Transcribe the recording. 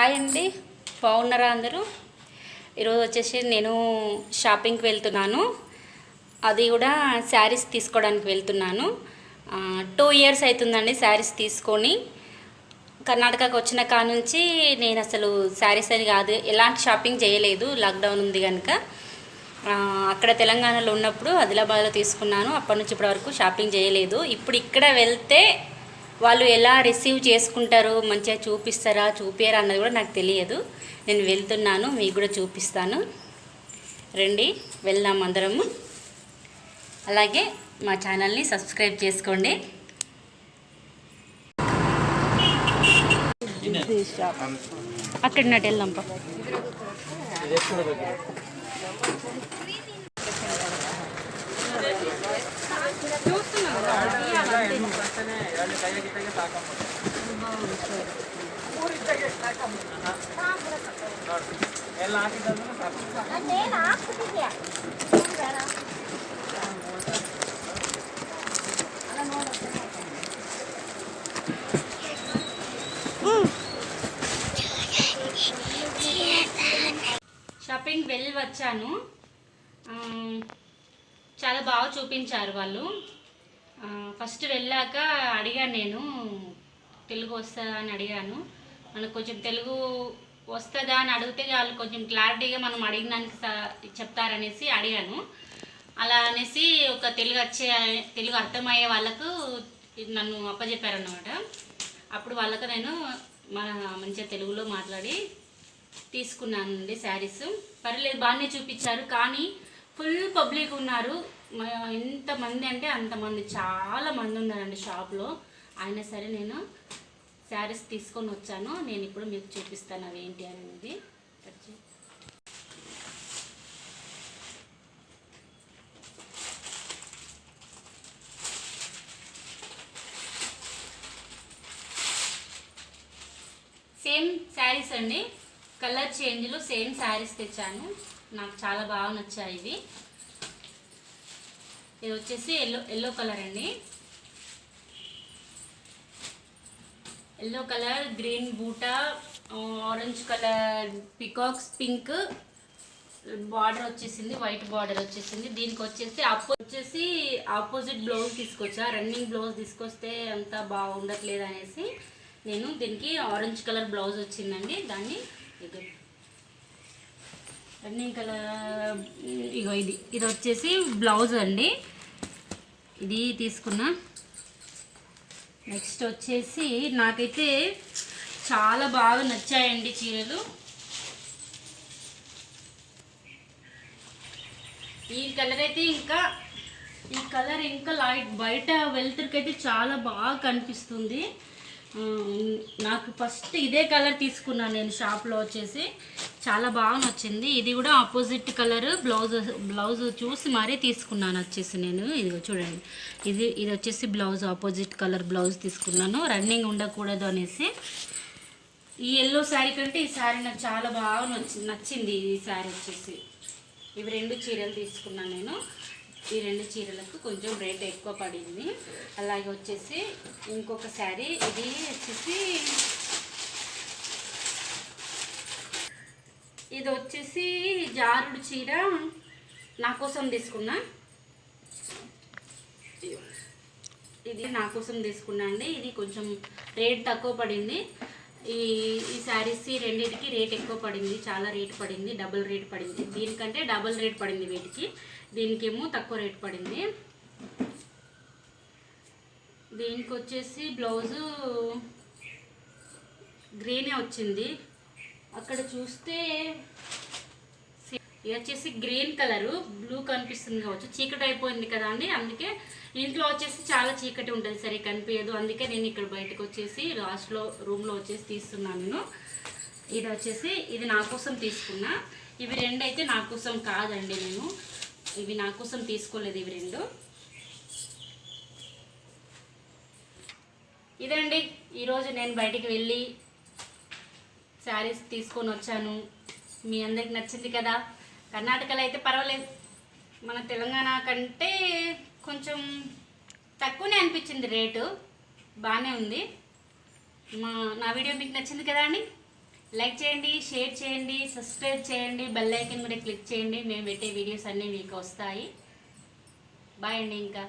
Hi అండి. బాగున్నారా అందరూ? ఈరోజు వచ్చేసి నేను షాపింగ్కి వెళ్తున్నాను. అది కూడా శారీస్ తీసుకోవడానికి వెళ్తున్నాను. టూ ఇయర్స్ అవుతుందండి శారీస్ తీసుకొని. కర్ణాటకకు వచ్చిన కాడ నుంచి నేను అసలు శారీస్ అని కాదు ఎలాంటి షాపింగ్ చేయలేదు. లాక్డౌన్ ఉంది కనుక అక్కడ తెలంగాణలో ఉన్నప్పుడు ఆదిలాబాద్లో తీసుకున్నాను. అప్పటి నుంచి ఇప్పటి వరకు షాపింగ్ చేయలేదు. ఇప్పుడు ఇక్కడ వెళ్తే వాళ్ళు ఎలా రిసీవ్ చేసుకుంటారు మంచిగా చూపిస్తారా చూపారా అన్నది కూడా నాకు తెలియదు. నేను వెళ్తున్నాను మీకు కూడా చూపిస్తాను. రండి వెళ్దాం అందరము. అలాగే మా ఛానల్ని సబ్స్క్రైబ్ చేసుకోండి. అక్కడ నటు వెళ్దాం పా షాపింగ్ వెళ్ళి వచ్చాను ఆ, చాలా బాగా చూపించారు వాళ్ళు. ఫస్ట్ వెళ్ళాక అడిగాను నేను తెలుగు వస్తుందా? అని అడిగాను. మనకు కొంచెం తెలుగు వస్తుందా? అని అడిగితే వాళ్ళు కొంచెం క్లారిటీగా మనం అడిగినానికి చెప్తారనేసి అడిగాను. అలా అనేసి ఒక తెలుగు వచ్చే తెలుగు అర్థమయ్యే వాళ్ళకు ఇది నన్ను అప్పచెప్పారన్నమాట అప్పుడు వాళ్ళకు నేను మన మంచిగా తెలుగులో మాట్లాడి తీసుకున్నానండి శారీస్. పర్లేదు బాగానే చూపించారు. కానీ ఫుల్ పబ్లిక్ ఉన్నారు. ఎంతమంది అంటే అంతమంది చాలా మంది ఉన్నారండి షాప్లో. అయినా సరే నేను శారీస్ తీసుకొని వచ్చాను. నేను ఇప్పుడు మీకు చూపిస్తాను అవి ఏంటి అనేది. సేమ్ శారీస్ అండి. కలర్ చేంజ్లు సేమ్ శారీస్ తెచ్చాను. నాకు చాలా బాగా నచ్చాయి ఇవి. ఇది వచ్చేసి ఎల్లో ఎల్లో కలర్ అండి. ఎల్లో కలర్ గ్రీన్ బూటా orange colour peacocks pink. Border వచ్చేసింది వైట్ బార్డర్ వచ్చేసింది. దీనికి వచ్చేసి అపో వచ్చేసి ఆపోజిట్ బ్లౌజ్ తీసుకొచ్చా. రన్నింగ్ బ్లౌజ్ తీసుకొస్తే అంత బాగుండట్లేదు అనేసి నేను దీనికి ఆరెంజ్ కలర్ బ్లౌజ్ వచ్చిందండి. దాన్ని ఇగో రన్నింగ్ కలర్ ఇగో ఇది. ఇది వచ్చేసి బ్లౌజ్ అండి. ఇది తీసుకున్నా. నెక్స్ట్ వచ్చేసి నాకైతే చాలా బాగా నచ్చాయండి చీరలు. ఈ కలర్ అయితే ఇంకా ఈ కలర్ ఇంకా లైట్ బయట వెళ్తురికైతే చాలా బాగా కనిపిస్తుంది. నాకు ఫస్ట్ ఇదే కలర్ తీసుకున్నాను నేను షాప్లో వచ్చేసి. చాలా బాగా నచ్చింది. ఇది కూడా ఆపోజిట్ కలర్ బ్లౌజ్ బ్లౌజ్ చూసి మరీ తీసుకున్నాను వచ్చేసి నేను. ఇది చూడండి. ఇది ఇది వచ్చేసి బ్లౌజ్ ఆపోజిట్ కలర్ బ్లౌజ్ తీసుకున్నాను. రన్నింగ్ ఉండకూడదు అనేసి. ఈ ఎల్లో శారీ కంటే ఈ శారీ నాకు చాలా బాగా నచ్చింది ఈ శారీ వచ్చేసి. ఇవి రెండు చీరలు తీసుకున్నాను నేను. ఈ రెండు చీరలకు కొంచెం రేట్ ఎక్కువ పడింది. అలాగే వచ్చేసి ఇంకొక శారీ ఇది వచ్చేసి ఇది వచ్చేసి జారుడు చీర నా కోసం తీసుకున్నా. ఇది నా కోసం తీసుకున్నా అండి. ఇది కొంచెం రేట్ తక్కువ పడింది. ఈ ఈ శారీస్ రెండింటికి రేట్ ఎక్కువ పడింది చాలా రేట్ పడింది డబుల్ రేట్ పడింది. దీనికంటే డబుల్ రేట్ పడింది వీటికి. దీనికేమో తక్కువ రేట్ పడింది. దీనికి వచ్చేసి బ్లౌజు గ్రీనే వచ్చింది. అక్కడ చూస్తే ఇది వచ్చేసి గ్రీన్ కలరు బ్లూ కనిపిస్తుంది కావచ్చు. చీకటి అయిపోయింది కదా అండి అందుకే ఇంట్లో వచ్చేసి చాలా చీకటి ఉంటుంది సరే కనిపించదు. అందుకే నేను ఇక్కడ బయటకు వచ్చేసి లాస్ట్లో రూమ్లో వచ్చేసి తీస్తున్నాను. నేను ఇది వచ్చేసి ఇది నా కోసం తీసుకున్నా. ఇవి రెండు అయితే నా కోసం కాదండి నేను. ఇవి నా కోసం తీసుకోలేదు ఇవి రెండు. ఇదండి ఈరోజు నేను బయటికి వెళ్ళి శారీస్ తీసుకొని వచ్చాను. మీ అందరికి నచ్చింది కదా? కర్ణాటకలో అయితే పర్వాలేదు. మన తెలంగాణ కంటే కొంచెం తక్కువనే అనిపించింది రేటు. బాగానే ఉంది. మా నా వీడియో మీకు నచ్చింది కదా అండి? లైక్ చేయండి షేర్ చేయండి సబ్స్క్రైబ్ చేయండి బెల్ ఐకన్ కూడా క్లిక్ చేయండి. మేము పెట్టే వీడియోస్ అన్నీ మీకు వస్తాయి. బాయ్ అండి ఇంకా.